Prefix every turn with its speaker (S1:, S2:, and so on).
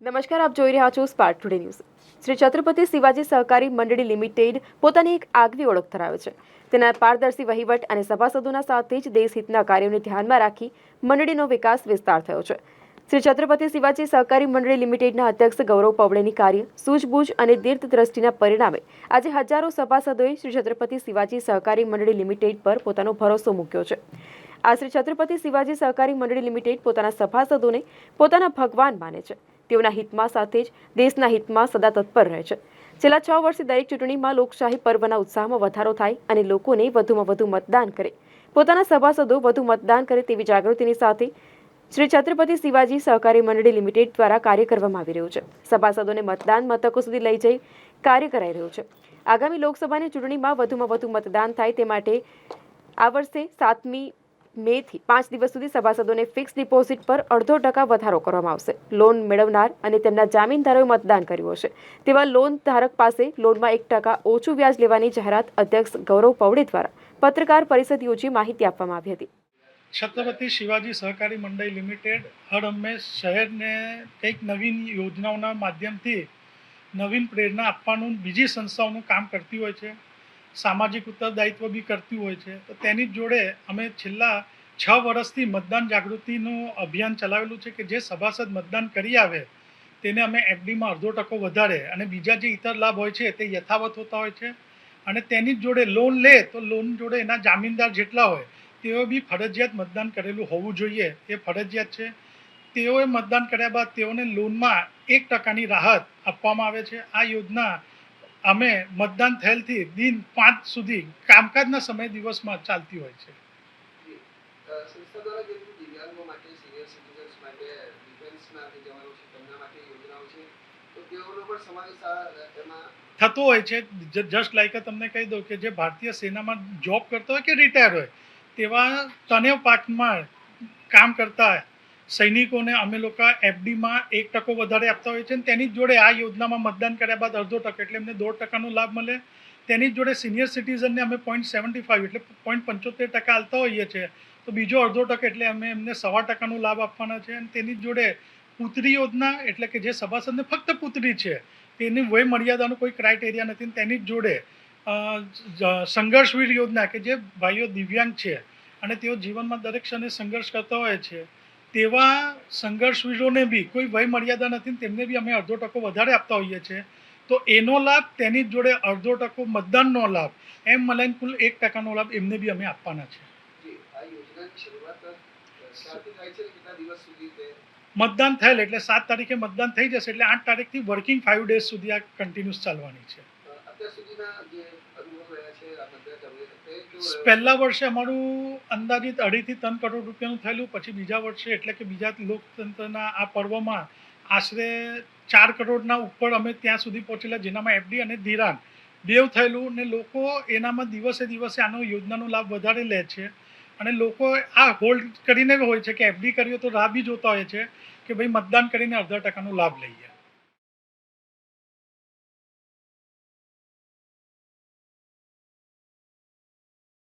S1: નમસ્કાર, આપ જોઈ રહ્યા છો Spark Today News Shri Chhatrapati Shivaji સહકારી મંડળી લિમિટેડ પોતાની એક આગવી ઓળખ ધરાવે છે. તેના પારદર્શી વહીવટ અને સભાસદોના સાથે જ દેશહિતના કાર્યોને ધ્યાનમાં રાખી મંડળીનો વિકાસ વિસ્તાર થયો છે. શ્રી છત્રપતિ શિવાજી સહકારી મંડળી લિમિટેડના અધ્યક્ષ ગૌરવ પવળેની કાર્ય, સૂઝબૂઝ અને દીર્ઘ દ્રષ્ટિના પરિણામે આજે હજારો સભાસદોએ શ્રી છત્રપતિ શિવાજી સહકારી મંડળી લિમિટેડ પર પોતાનો ભરોસો મૂક્યો છે. આ શ્રી છત્રપતિ શિવાજી સહકારી મંડળી લિમિટેડ પોતાના સભાસદોને પોતાના ભગવાન માને છે. તેઓના હિતમાં સાથે જ દેશના હિતમાં સદા તત્પર રહે છે. છેલ્લા છ વર્ષથી દરેક ચૂંટણીમાં લોકશાહી પર્વના ઉત્સાહમાં વધારો થાય અને લોકોને વધુમાં વધુ મતદાન કરે. પોતાના સભાસદો વધુ મતદાન કરે તેવી જાગૃતિની સાથે શ્રી છત્રપતિ શિવાજી સહકારી મંડળી લિમિટેડ દ્વારા કાર્ય કરવામાં આવી રહ્યું છે. સભાસદોને મતદાન મથકો સુધી લઈ જઈ કાર્ય કરાઈ રહ્યું છે. આગામી લોકસભાની ચૂંટણીમાં વધુમાં વધુ મતદાન થાય તે માટે આ વર્ષે સાતમી મેથી પાંચ દિવસ સુધી સભાસદોને ફિક્સ ડિપોઝિટ પર અડધો ટકા વધારો કરવામાં આવશે. લોન મેળવનાર અને તેમના જામીનદારોએ મતદાન કર્યું હશે. તેવા લોન ધારક પાસે લોનમાં એક ટકા ઓછું વ્યાજ લેવાની જાહેરાત અધ્યક્ષ ગૌરવ પવડે દ્વારા પત્રકાર પરિષદ યોજી માહિતી આપવામાં આવી હતી.
S2: છત્રપતિ શિવાજી સહકારી મંડળી લિમિટેડ હર હંમેશ શહેરને કંઈક નવીન યોજનાઓના માધ્યમથી નવીન પ્રેરણા આપવાનું બીજી સંસ્થાઓનું કામ કરતી હોય છે. સામાજિક ઉત્તરદાયિત્વ બી કરતી હોય છે. તો તેની જોડે અમે છેલ્લા છ વર્ષથી મતદાન જાગૃતિનું અભિયાન ચલાવેલું છે કે જે સભાસદ મતદાન કરી આવે તેને અમે એફડીમાં અડધો ટકો વધારે અને બીજા જે ઇતર લાભ હોય છે તે યથાવત હોતા હોય છે. અને તેની જ જોડે લોન લે તો લોન જોડે એના જામીનદાર જેટલા હોય તેઓ બી ફરજિયાત મતદાન કરેલું હોવું જોઈએ. એ ફરજિયાત છે. તેઓએ મતદાન કર્યા બાદ તેઓને લોનમાં એક ટકાની રાહત આપવામાં આવે છે. આ યોજના અમે મતદાન થયેલથી દિન પાંચ સુધી કામકાજના સમય દિવસમાં ચાલતી હોય છે. થતો હોય છે. જસ્ટ લાઈક તમને કહી દઉં કે જે ભારતીય સેનામાં જોબ કરતો હોય કે રિટાયર હોય તેવા તનેવ પાકમાં કામ કરતા સૈનિકોને અમે લોકો એફડીમાં એક ટકો વધારે આપતા હોય છે અને તેની જ જોડે આ યોજનામાં મતદાન કર્યા બાદ અડધો ટકો, એટલે એમને દોઢ ટકાનો લાભ મળે. તેની જ જોડે સિનિયર સિટીઝનને અમે પોઈન્ટ સેવન્ટી ફાઈવ એટલે પોઈન્ટ પંચોતેર ટકા આપતા હોઈએ છીએ. તો બીજો અડધો ટકો, એટલે અમે એમને સવા ટકાનો લાભ આપવાના છે અને તેની જોડે પુત્રી યોજના, એટલે કે જે સભાસદને ફક્ત પુત્રી છે, તેની વય મર્યાદાનો કોઈ ક્રાઇટેરિયા નથી તેની જોડે સંઘર્ષવીર યોજના, કે જે ભાઈઓ દિવ્યાંગ છે અને તેઓ જીવનમાં દરેક ક્ષણે સંઘર્ષ કરતા હોય છે તેવા સંઘર્ષવીરોને બી કોઈ વય મર્યાદા નથી તેમને બી અમે અડધો ટકો વધારે આપતા હોઈએ છીએ. તો એનો લાભ તેની જોડે અડધો ટકો મતદાનનો લાભ એમ મળીને કુલ એક ટકાનો લાભ એમને બી અમે આપવાના છે મતદાન થયેલ એટલે સાત તારીખે મતદાન થઈ જશે એટલે આઠ તારીખથી વર્કિંગ ફાઇવ ડેઝ સુધી આ કન્ટિન્યુઅસ ચાલવાની છે. પહેલા વર્ષે અમારું અંદાજિત અઢીથી ત્રણ કરોડ રૂપિયાનું થયેલું, પછી બીજા વર્ષે એટલે કે બીજા લોકતંત્રના આ પર્વમાં આશરે ચાર કરોડના ઉપર અમે ત્યાં સુધી પહોંચેલા, જેનામાં એફડી અને ધિરાણ બેવ થયેલું ને લોકો એનામાં દિવસે દિવસે આનો યોજનાનો લાભ વધારે લે છે. અને લોકો આ હોલ્ડ કરીને હોય છે કે એફડી કરીએ તો રાહ બી જોતા હોય છે કે ભાઈ મતદાન કરીને અડધા ટકાનો લાભ લઈએ.